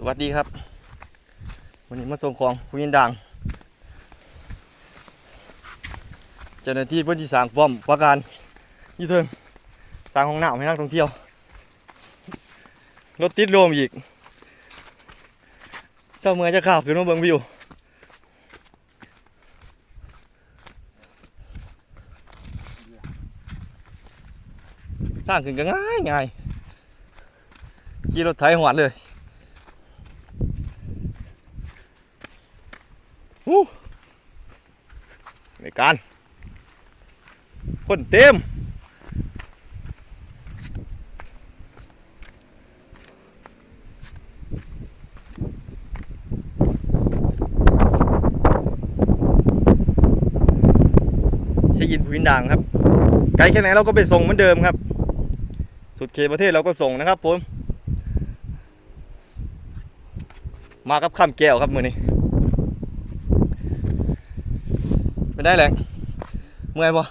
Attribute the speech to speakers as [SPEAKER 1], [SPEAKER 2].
[SPEAKER 1] สวัสดีครับ วันนี้มาส่งของผู้ยินดังเจ้าหน้าที่เพื่อนที่สร้างป้อมประการยูเทิงสร้างห้องหน้ำให้นักท่องเที่ยว รถติดลมอีกเจ้าเมืองจะข่าวขึ้นเบิงวิวทางขึ้นก็ง่ายง่ายขี่รถไถหวดเลย อู้ในการ คนเต็มใช้ยินพื้นด่างครับ ไกลแค่ไหนเราก็ไปส่งเหมือนเดิมครับ สุดเขตประเทศเราก็ส่งนะครับผมมากับข้ามแก้วครับมือนี้ ไม่ได้แหละเมื่อยปะ